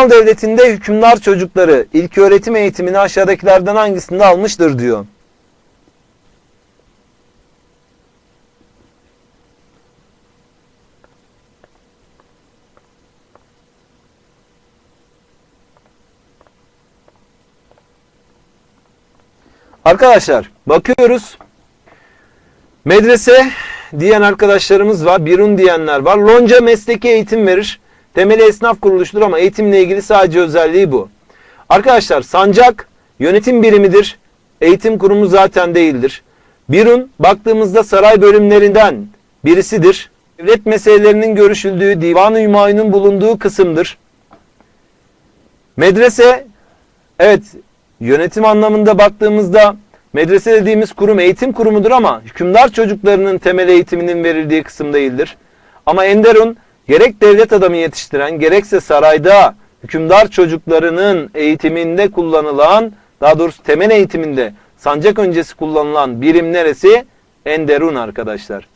Osmanlı Devleti'nde hükümdar çocukları ilk öğretim eğitimini aşağıdakilerden hangisinde almıştır diyor. Arkadaşlar bakıyoruz. Medrese diyen arkadaşlarımız var. Birun diyenler var. Lonca mesleki eğitim verir. Temeli esnaf kuruluştur ama eğitimle ilgili sadece özelliği bu. Arkadaşlar sancak yönetim birimidir. Eğitim kurumu zaten değildir. Birun baktığımızda saray bölümlerinden birisidir. Devlet meselelerinin görüşüldüğü, divan-ı hümayunun bulunduğu kısımdır. Medrese evet yönetim anlamında baktığımızda medrese dediğimiz kurum eğitim kurumudur ama hükümdar çocuklarının temel eğitiminin verildiği kısım değildir. Ama Enderun gerek devlet adamı yetiştiren gerekse sarayda hükümdar çocuklarının eğitiminde kullanılan daha doğrusu temel eğitiminde sancak öncesi kullanılan birim neresi? Enderun arkadaşlar.